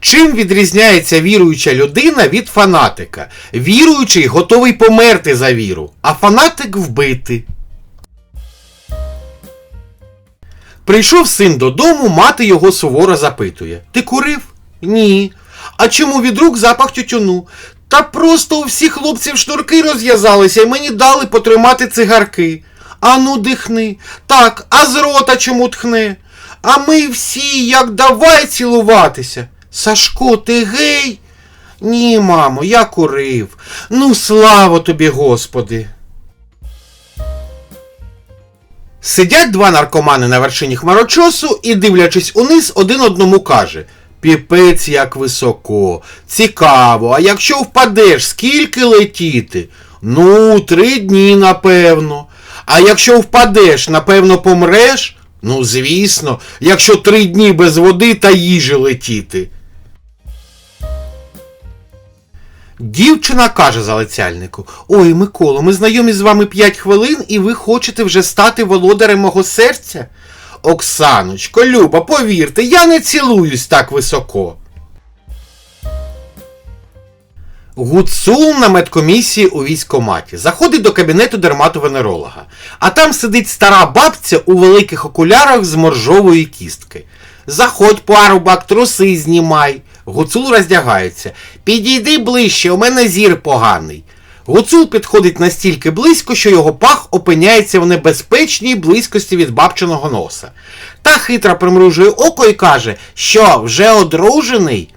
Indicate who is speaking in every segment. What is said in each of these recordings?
Speaker 1: Чим відрізняється віруюча людина від фанатика? Віруючий готовий померти за віру, а фанатик вбити. Прийшов син додому, мати його суворо запитує: Ти курив? Ні. А чому від рук запах тютюну? Та просто у всіх хлопців шнурки розв'язалися і мені дали потримати цигарки. Ану, дихни. Так, а з рота чому тхне? А ми всі як давай цілуватися. Сашко, ти гей? Ні, мамо, я курив. Ну, слава тобі, Господи. Сидять два наркомани на вершині хмарочосу і, дивлячись униз, один одному каже: Піпець як високо, цікаво, а якщо впадеш, скільки летіти? Ну, три дні, напевно. А якщо впадеш, напевно, помреш? Ну, звісно, якщо три дні без води та їжі летіти. Дівчина каже залицяльнику: Ой, Миколо, ми знайомі з вами п'ять хвилин, і ви хочете вже стати володарем мого серця? Оксаночко, Люба, повірте, я не цілуюсь так високо. Гуцул на медкомісії у військкоматі заходить до кабінету дерматовенеролога, а там сидить стара бабця у великих окулярах з моржової кістки. Заходь, парубак, труси знімай. Гуцул роздягається. Підійди ближче, у мене зір поганий. Гуцул підходить настільки близько, що його пах опиняється в небезпечній близькості від бабчиного носа. Та хитро примружує око і каже, що вже одружений.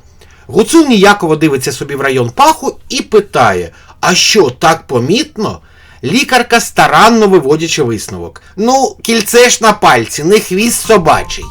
Speaker 1: Гуцул ніяково дивиться собі в район паху і питає: А що, так помітно? Лікарка старанно виводячи висновок. Ну, кільце ж на пальці, не хвіст собачий.